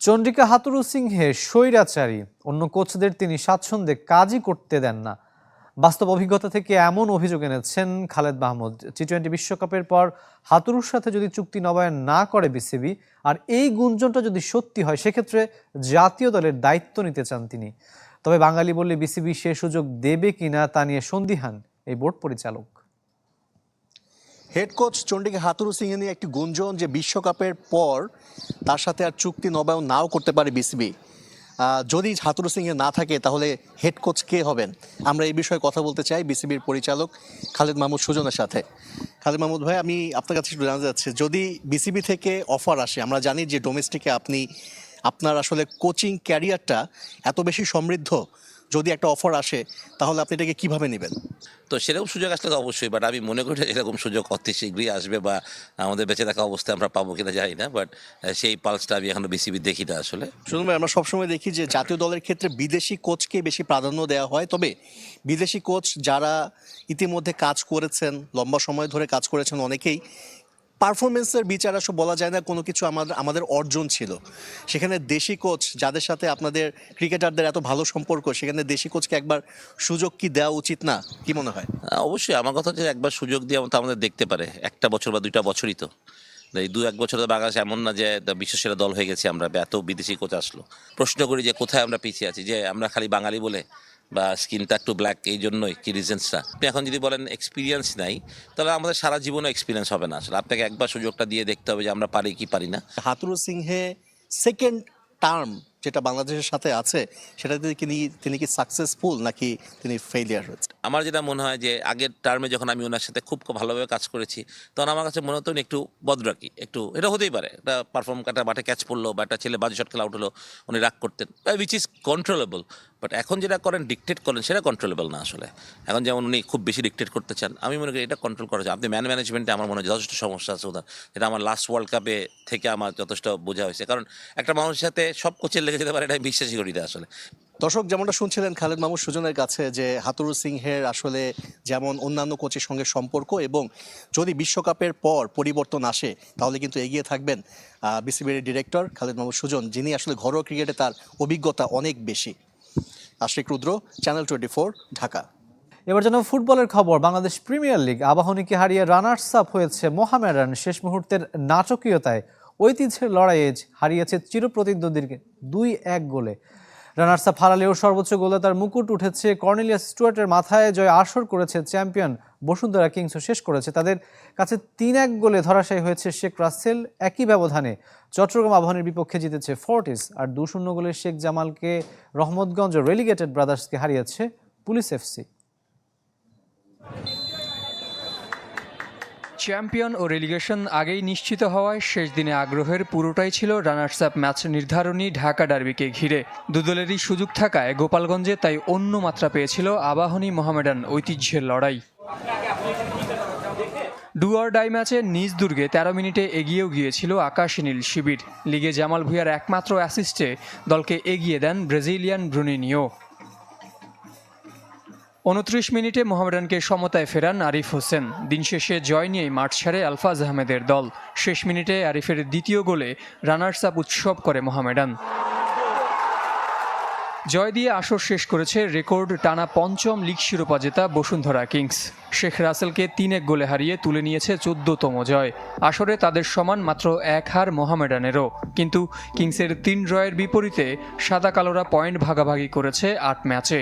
চন্দ্রিকা হাতুরু সিংহে স্বৈরাচারী। অন্য কোচদের তিনি স্বাচ্ছন্দ্যে কাজই করতে দেন না। বাস্তব অভিজ্ঞতা থেকে এমন অভিযোগ এনেছেন খালেদ মাহমুদ। টি টোয়েন্টি বিশ্বকাপের পর হাতুরুর সাথে যদি চুক্তি নবায়ন না করে বিসিবি, আর এই গুঞ্জনটা যদি সত্যি হয়, সেক্ষেত্রে জাতীয় দলের দায়িত্ব নিতে চান তিনি। তবে বাঙালি বললে বিসিবি সে সুযোগ দেবে কিনা তা নিয়ে সন্দিহান এই বোর্ড পরিচালক। Head coach Chandika Hathurusingha নিয়ে একটি গুঞ্জন যে বিশ্বকাপের পর তার সাথে আর চুক্তি নবায়ন নাও করতে পারে বিসিবি। যদি হাতুরু সিংহে না থাকে, তাহলে হেড কোচ কে হবেন? আমরা এই বিষয়ে কথা বলতে চাই বিসিবির পরিচালক খালেদ মাহমুদ সুজনের সাথে। খালেদ মাহমুদ ভাই, আমি আপনার কাছে একটু জানতে চাচ্ছি, যদি বিসিবি থেকে অফার আসে, আমরা জানি যে ডোমেস্টিকে আপনি, আপনার আসলে কোচিং ক্যারিয়ারটা এত বেশি সমৃদ্ধ যদি একটা অফার আসে তাহলে আপনি এটাকে কীভাবে নেবেন? তো সেরকম সুযোগ আসলে তো অবশ্যই বাট আমি মনে করি এরকম সুযোগ অতি শীঘ্রই আসবে বা আমাদের বেঁচে থাকা অবস্থায় আমরা পাবো কিনা জানি না বাট সেই পালসটা আমি এখনও বিসিবি দেখি না আসলে। শুনুন ভাই আমরা সবসময় দেখি যে জাতীয় দলের ক্ষেত্রে বিদেশি কোচকে বেশি প্রাধান্য দেওয়া হয় তবে বিদেশি কোচ যারা ইতিমধ্যে কাজ করেছেন লম্বা সময় ধরে কাজ করেছেন অনেকেই পারফরমেন্সের বিচার আসলে বলা যায় না, কোনো কিছু আমাদের আমাদের অর্জন ছিল। সেখানে দেশি কোচ যাদের সাথে আপনাদের ক্রিকেটারদের এত ভালো সম্পর্ক, সেখানে দেশি কোচকে একবার সুযোগ কি দেওয়া উচিত না? কি মনে হয়? অবশ্যই আমার কথা হচ্ছে একবার সুযোগ দিয়ে আমাদের দেখতে পারে, একটা বছর বা দুইটা বছরই তো। এই দু এক বছর বাংলাদেশ এমন না যে বিশ্বসেরা দল হয়ে গেছে আমরা, এত বিদেশি কোচ আসলো। প্রশ্ন করি যে কোথায় আমরা পিছিয়ে আছি? যে আমরা খালি বাঙালি বলে বা স্কিনটা একটু ব্ল্যাক এই জন্যই কি রিজেন্সটা আপনি এখন যদি বলেন এক্সপিরিয়েন্স নাই তাহলে আমাদের সারা জীবনও এক্সপিরিয়েন্স হবে না। আসলে আপনাকে একবার সুযোগটা দিয়ে দেখতে হবে যে আমরা পারি কি পারি না। হাতুরু সিংহে সেকেন্ড টার্ম যেটা বাংলাদেশের সাথে আছে সেটাতে তিনি তিনি কি সাকসেসফুল নাকি তিনি ফেলিয়ার হয়েছে? আমার যেটা মনে হয় যে আগের টার্মে যখন আমি ওনার সাথে খুব ভালোভাবে কাজ করেছি তখন আমার কাছে মনে হতো উনি একটু বদরাকি একটু এটা হতেই পারে। একটা পারফর্ম একটা মাঠে ক্যাচ পড়ল বা একটা ছেলে বাজে শট খেলা আউট হলো উনি রাগ করতেন। উইচ ইজ কন্ট্রোলেবল বাট এখন যেটা করেন ডিকটেট করেন, সেটা কন্ট্রোলেবল না আসলে। এখন যেমন উনি খুব বেশি ডিকটেট করতে চান, আমি মনে করি এটা কন্ট্রোল করা যায়। আপনি ম্যান ম্যানেজমেন্টে আমার মনে হয় যথেষ্ট সমস্যা আছে ওনার, যেটা আমার লাস্ট ওয়ার্ল্ড কাপে থেকে আমার যথেষ্ট বোঝা হয়েছে। কারণ একটা মানুষের সাথে সব কোচের লেগে যেতে পারে, এটা বিশ্বাসই করি না আসলে। দর্শক, যেমনটা শুনছিলেন খালেদ মাহমুদ সুজনের কাছে যে হাতুরু সিংহের আসলে যেমন অন্যান্য কোচের সঙ্গে সম্পর্ক এবং যদি বিশ্বকাপের পর পরিবর্তন আসে, তাহলে কিন্তু এগিয়ে থাকবেন বিসিবির ডিরেক্টর খালেদ মাহমুদ সুজন, যিনি আসলে ঘরোয়া ক্রিকেটে তার অভিজ্ঞতা অনেক বেশি। Ashik Rudra channel twenty Dhaka. এবার যেন ফুটবলের খবর। বাংলাদেশ প্রিমিয়ার লিগ আবাহনীকে হারিয়ে রানার্স আপ হয়েছে মোহামেডান? শেষ মুহূর্তের নাটকীয়তায় ঐতিহ্যের লড়াইয়ে হারিয়েছে চিরপ্রতিদ্বন্দ্বীকে দুই এক গোলে। রানার্স আপ হারালেও সর্বোচ্চ গোলদাতার তার মুকুট উঠেছে কর্নেলিয়াস স্টুয়ার্টের মাথায়। জয় আসর করেছে চ্যাম্পিয়ন বসুন্ধরা কিংসও শেষ করেছে তাদের কাছে তিন এক গোলে ধরাশায়ী হয়েছে শেখ রাসেল। একই ব্যবধানে চট্টগ্রাম আবাহনের বিপক্ষে জিতেছে ফোর্টিস আর দু শূন্য গোলে শেখ জামালকে রহমতগঞ্জ রেলিগেটেড ব্রাদার্সকে হারিয়েছে পুলিশ এফসি। চ্যাম্পিয়ন ও রেলিগেশন আগেই নিশ্চিত হওয়ায় শেষ দিনে আগ্রহের পুরোটাই ছিল রানার্স আপ ম্যাচ নির্ধারণী ঢাকা ডার্বিকে ঘিরে। দুদলেরই সুযোগ থাকায় গোপালগঞ্জে তাই অন্য মাত্রা পেয়েছিল আবাহনী মোহামেডান ঐতিহ্যের লড়াই। ডুয়ার ডাই ম্যাচে নিজ দুর্গে তেরো মিনিটে এগিয়েও গিয়েছিল আকাশী নীল শিবির। লিগে জামাল ভুঁইয়ার একমাত্র অ্যাসিস্টে দলকে এগিয়ে দেন ব্রাজিলিয়ান ব্রুনিনিও। উনত্রিশ মিনিটে মোহামেডানকে সমতায় ফেরান আরিফ হোসেন। দিন শেষে জয় নিয়েই মাঠ ছাড়ে আলফাজ আহমেদের দল। শেষ মিনিটে আরিফের দ্বিতীয় গোলে রানার্স আপ উৎসব করে মোহামেডান। জয় দিয়ে আসর শেষ করেছে রেকর্ড টানা পঞ্চম লিগ শিরোপা জেতা বসুন্ধরা কিংস। শেখ রাসেলকে তিন এক গোলে হারিয়ে তুলে নিয়েছে চোদ্দতম জয়। আসরে তাদের সমান মাত্র এক হার মোহামেডানেরও। কিন্তু কিংসের তিন জয়ের বিপরীতে সাদা কালোরা পয়েন্ট ভাগাভাগি করেছে আট ম্যাচে।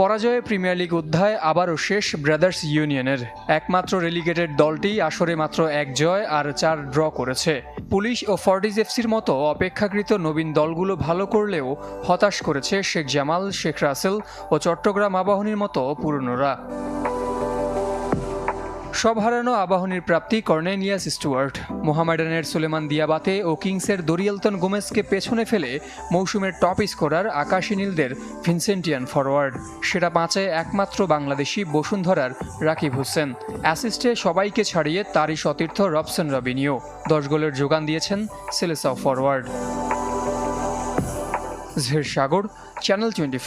পরাজয়ে প্রিমিয়ার লিগ অধ্যায় আবারও শেষ ব্রাদার্স ইউনিয়নের। একমাত্র রেলিগেটেড দলটি আসরে মাত্র এক জয় আর চার ড্র করেছে। পুলিশ ও ফর্টিজ এফসির মতো অপেক্ষাকৃত নবীন দলগুলো ভালো করলেও হতাশ করেছে শেখ জামাল, শেখ রাসেল ও চট্টগ্রাম আবাহনীর মতো পুরনোরা। সব হারানো আবাহনীর প্রাপ্তি কর্নেলিয়াস স্টুয়ার্ট। মোহামেডানের সুলেমান দিয়াবাতে ও কিংসের দরিয়ালতন গোমেসকে পেছনে ফেলে মৌসুমের টপ স্কোরার আকাশী নীলদের ভিনসেন্টিয়ান ফরওয়ার্ড সেটা পাঁচে একমাত্র বাংলাদেশি বসুন্ধরার রাকিব হোসেন। অ্যাসিস্টে সবাইকে ছাড়িয়ে তারই সতীর্থ রবসন রবিনিও। দশ গোলের যোগান দিয়েছেন সেলেসা ফরওয়ার্ড ঝের সাগর, চ্যানেল টোয়েন্টি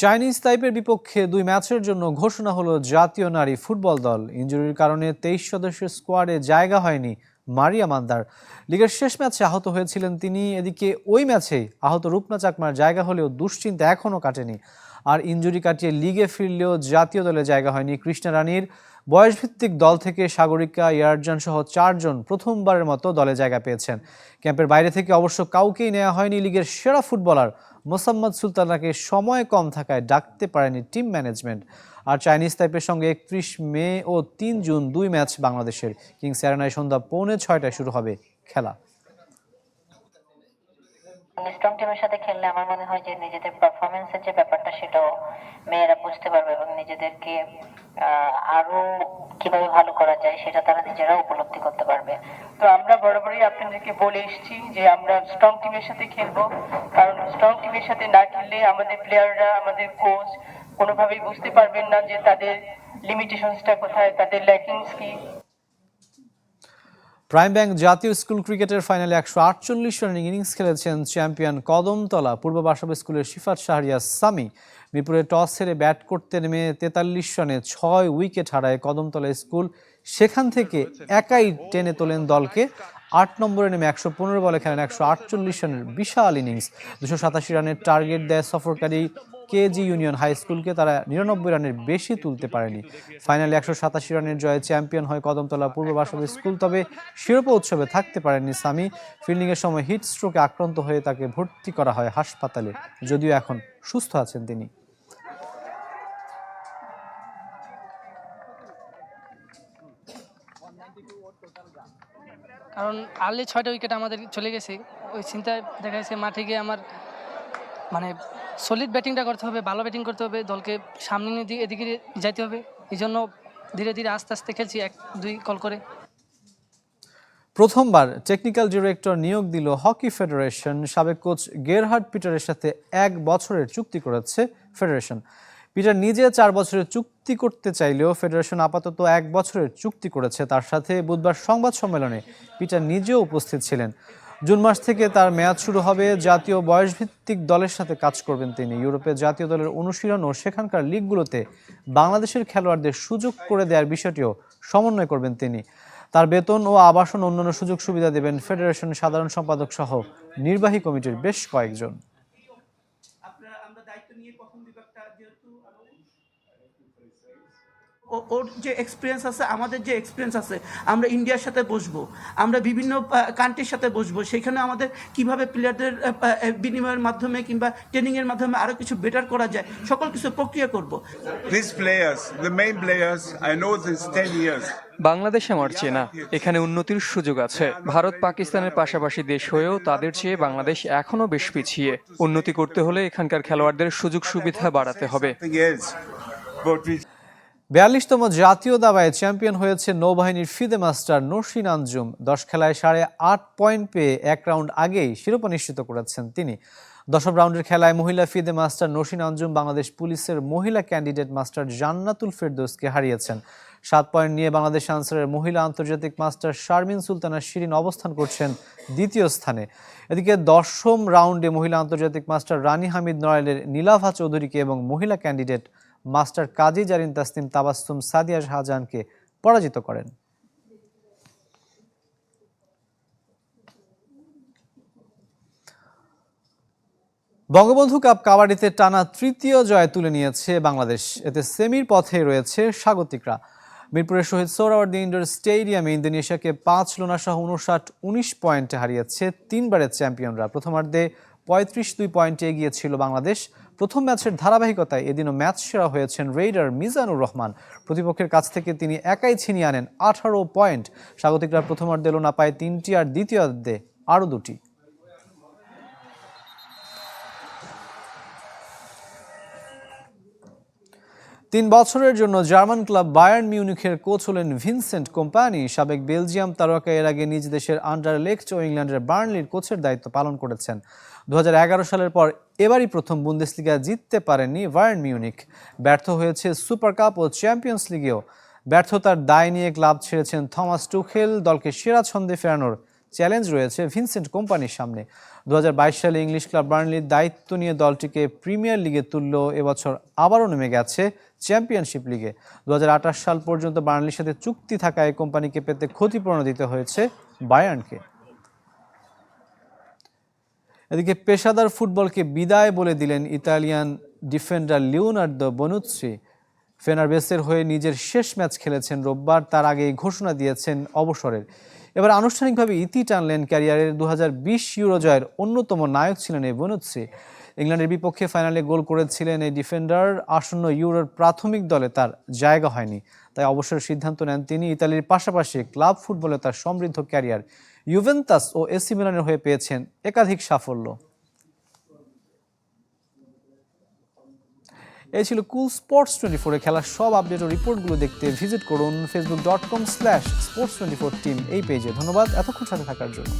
চাইনিজ তাইপের বিপক্ষে দুই ম্যাচের জন্য ঘোষণা হলো জাতীয় নারী ফুটবল দল। ইঞ্জুরির কারণে তেইশ সদস্যের স্কোয়াডে জায়গা হয়নি মারিয়া মান্দার। লিগের শেষ ম্যাচে আহত হয়েছিলেন তিনি। এদিকে ওই ম্যাচেই আহত রূপনা চাকমার জায়গা হলেও দুশ্চিন্তা এখনও কাটেনি। আর ইঞ্জুরি কাটিয়ে লিগে ফিরলেও জাতীয় দলে জায়গা হয়নি কৃষ্ণা রানীর বয়সভিত্তিক দল থেকে সাগরিকা, ইয়ারজান সহ চারজন প্রথমবারের মতো দলে জায়গা পেয়েছেন। ক্যাম্পের বাইরে থেকে অবশ্য কাউকেই নেওয়া হয়নি লিগের সেরা ফুটবলার। মোসাম্মদ সুলতানাকে সময় কম থাকায় ডাকতে পারেনি টিম ম্যানেজমেন্ট। আর চাইনিজ তাইপের সঙ্গে একত্রিশ মে ও তিন জুন দুই ম্যাচ বাংলাদেশের। কিংস অ্যারেনায় সন্ধ্যা পৌনে ছয়টায় শুরু হবে খেলা। স্ট্রং টিমের সাথে খেললে আমার মনে হয় যে নিজেদের পারফরমেন্সের যে ব্যাপারটা সেটাও মেয়েরা বুঝতে পারবে এবং নিজেদেরকে আরও কীভাবে ভালো করা যায় সেটা তারা নিজেরা উপলব্ধি করতে পারবে। তো আমরা বরাবরই আপনাদেরকে বলে এসেছি যে আমরা স্ট্রং টিমের সাথে খেলব। কারণ স্ট্রং টিমের সাথে না খেললে আমাদের প্লেয়াররা আমাদের কোচ কোনোভাবেই বুঝতে পারবেন না যে তাদের লিমিটেশনসটা কোথায়, তাদের ল্যাকিংস কি। প্রাইম ব্যাংক জাতীয় স্কুল ক্রিকেটের ফাইনালে একশো আটচল্লিশ রানের ইনিংস খেলেছেন চ্যাম্পিয়ন কদমতলা। পূর্ব বাসাব স্কুলের শিফাত শাহরিয়া সামি মিরপুরে টস হেরে ব্যাট করতে নেমে তেতাল্লিশ রানে ছয় উইকেট হারায় কদমতলা স্কুল। সেখান থেকে একাই টেনে তোলেন দলকে। আট নম্বরে নেমে একশো পনেরো বলে খেলেন একশো আটচল্লিশ রানের বিশাল ইনিংস। দুশো সাতাশি রানের টার্গেট দেয় সফরকারী কেজি ইউনিয়ন হাই স্কুলকে তারা নিরানব্বই রানের বেশি তুলতে পারেনি। ফাইনালে একশো সাতাশি রানের জয়ে চ্যাম্পিয়ন হয় কদমতলা পূর্ব বাসব স্কুল, তবে শিরোপা উৎসবে থাকতে পারেননি সামি। ফিল্ডিংয়ের সময় হিট স্ট্রোকে আক্রান্ত হয়ে তাকে ভর্তি করা হয় হাসপাতালে, যদিও এখন সুস্থ আছেন তিনি। কারণ আর্লি ছয়টা উইকেট আমাদের চলে গেছে। ওই চিন্তায় দেখা যাচ্ছে মাঠে গিয়ে আমার মানে সলিড ব্যাটিংটা করতে হবে, ভালো ব্যাটিং করতে হবে, দলকে সামনে নিয়ে এদিকে যাইতে হবে। এই জন্য ধীরে ধীরে আস্তে আস্তে খেলছি এক, দুই কল করে। প্রথমবার টেকনিক্যাল ডিরেক্টর নিয়োগ দিল হকি ফেডারেশন সাবেক কোচ গেরহার্ড পিটারের সাথে এক বছরের চুক্তি করেছে ফেডারেশন পিটার নিজে চার বছরের চুক্তি করতে চাইলেও ফেডারেশন আপাতত এক বছরের চুক্তি করেছে। তার সাথে বুধবার সংবাদ সম্মেলনে পিটার নিজেও উপস্থিত ছিলেন। জুন মাস থেকে তার মেয়াদ শুরু হবে। জাতীয় বয়সভিত্তিক দলের সাথে কাজ করবেন তিনি। ইউরোপে জাতীয় দলের অনুশীলন ও সেখানকার লিগগুলোতে বাংলাদেশের খেলোয়াড়দের সুযোগ করে দেওয়ার বিষয়টিও সমন্বয় করবেন তিনি। তার বেতন ও আবাসন অন্যান্য সুযোগ সুবিধা দেবেন ফেডারেশন সাধারণ সম্পাদক সহ নির্বাহী কমিটির বেশ কয়েকজন আপনারা আমরা দায়িত্ব নিয়ে প্রথম বিভাগটা যেহেতু ও- ওর যে এক্সপিরিয়েন্স আছে আমাদের যে এক্সপিরিয়েন্স আছে আমরা ইন্ডিয়ার সাথে বসবো আমরা বিভিন্ন কান্ট্রির সাথে বসবো সেখানে আমাদের কীভাবে প্লেয়ারদের বিনিময়ের মাধ্যমে কিংবা ট্রেনিংয়ের মাধ্যমে আরও কিছু বেটার করা যায় সকল কিছু প্রক্রিয়া করব। These players, the main players, I know this 10 years. Bangladesh আমার চেনা এখানে উন্নতির সুযোগ আছে। ভারত পাকিস্তানের পাশাপাশি দেশ হয়েও তাদের চেয়ে বাংলাদেশ এখনও বেশ পিছিয়ে। উন্নতি করতে হলে এখানকার খেলোয়াড়দের সুযোগ সুবিধা বাড়াতে হবে। বিয়াল্লিশতম জাতীয় দাবায় চ্যাম্পিয়ন হয়েছে নৌবাহিনীর ফিদে মাস্টার নসিন আঞ্জুম। দশ খেলায় সাড়ে আট পয়েন্ট পেয়ে এক রাউন্ড আগেই শিরোপা নিশ্চিত করেছেন তিনি। দশম রাউন্ডের খেলায় মহিলা ফিদে মাস্টার নসিন আঞ্জুম বাংলাদেশ পুলিশের মহিলা ক্যান্ডিডেট মাস্টার জান্নাতুল ফেরদোসকে হারিয়েছেন। সাত পয়েন্ট নিয়ে বাংলাদেশ আনসারের মহিলা আন্তর্জাতিক মাস্টার শারমিন সুলতানা শিরিন অবস্থান করছেন দ্বিতীয় স্থানে। এদিকে দশম রাউন্ডে মহিলা আন্তর্জাতিক মাস্টার রানী হামিদ নড়াইলের নীলাভা চৌধুরীকে এবং মহিলা ক্যান্ডিডেট মাস্টার কাজী জারিন তাসনিম তাবাস্তুম সাদিয়া শাহজাহানকে পরাজিত করেন। বঙ্গবন্ধু কাপ কাবাডিতে টানা তৃতীয় জয় তুলে নিয়েছে বাংলাদেশ। এতে সেমির পথে রয়েছে স্বাগতিকরা। মিরপুরের শহীদ সোহরাওয়ার্দী ইন্ডোর স্টেডিয়ামে ইন্দোনেশিয়াকে পাঁচ লোনা সহ উনষাট, উনিশ পয়েন্টে হারিয়েছে তিনবারের চ্যাম্পিয়নরা। প্রথমার্ধে পঁয়ত্রিশ দুই পয়েন্টে এগিয়েছিল বাংলাদেশ। প্রথম ম্যাচের ধারাবাহিকতায় এদিনও ম্যাচ সেরা হয়েছেন রেইডার মিজানুর রহমান। প্রতিপক্ষের কাছ থেকে তিনি একাই ছিনিয়ে আনেন আঠারো পয়েন্ট। স্বাগতিকরা প্রথমার্ধে লোনা পায় তিনটি আর দ্বিতীয়ার্ধে আরও দুটি। তিন বছরের জন্য জার্মান ক্লাব বায়ার্ন মিউনিখের কোচ হলেন ভিনসেন্ট কোম্পানি। সাবেক বেলজিয়াম তারকা এর আগে নিজ দেশের আন্ডার লেকচ ও ইংল্যান্ডের বার্নলির কোচের দায়িত্ব পালন করেছেন। দু হাজার এগারো সালের পর এবারই প্রথম বুন্দেসলিগা জিততে পারেননি বায়ার্ন মিউনিক ব্যর্থ হয়েছে সুপার কাপ ও চ্যাম্পিয়ন্স লিগেও। ব্যর্থতার দায় নিয়ে ক্লাব ছেড়েছেন থমাস টুখেল, দলকে সেরা ছন্দে ফেরানোর চ্যালেঞ্জ রয়েছে ভিনসেন্ট কোম্পানির সামনে। দুহাজার বাইশ সালে ইংলিশ ক্লাব বার্নলির দায়িত্ব নিয়ে দলটিকে প্রিমিয়ার লিগে তুললেও এবছর আবারও নেমে গেছে চ্যাম্পিয়নশিপ লিগে। দুহাজার আঠাশ সাল পর্যন্ত বার্নলির সাথে চুক্তি থাকায় কোম্পানিকে পেতে ক্ষতিপূরণ দিতে হয়েছে বায়ার্নকে। এদিকে পেশাদার ফুটবলকে বিদায় বলে দিলেন ইতালিয়ান ডিফেন্ডার লিওনার্দো বনুত্সি ফেনারবেসের হয়ে নিজের শেষ ম্যাচ খেলেছেন রোববার, তার আগে ঘোষণা দিয়েছেন অবসরের। এবার আনুষ্ঠানিকভাবে ইতি টানলেন ক্যারিয়ারের দু হাজার বিশ ইউরো জয়ের অন্যতম নায়ক ছিলেন এই বনুৎসি ইংল্যান্ডের বিপক্ষে ফাইনালে গোল করেছিলেন এই ডিফেন্ডার। আসন্ন ইউরোর প্রাথমিক দলে তার জায়গা হয়নি। তাই অবসর সিদ্ধান্ত নেন তিনি। ইতালির পাশাপাশি ক্লাব ফুটবলে তার সমৃদ্ধ ক্যারিয়ার ইউভেন্তাস ও এসি মিলানের হয়ে পেয়েছেন একাধিক সাফল্য। এই ছিল কুল স্পোর্টস টোয়েন্টি ফোরে খেলার সব আপডেট ও রিপোর্টগুলো দেখতে ভিজিট করুন Facebook dot com slash sports twenty four team এই পেজে। ধন্যবাদ, এতক্ষণ সাথে থাকার জন্য।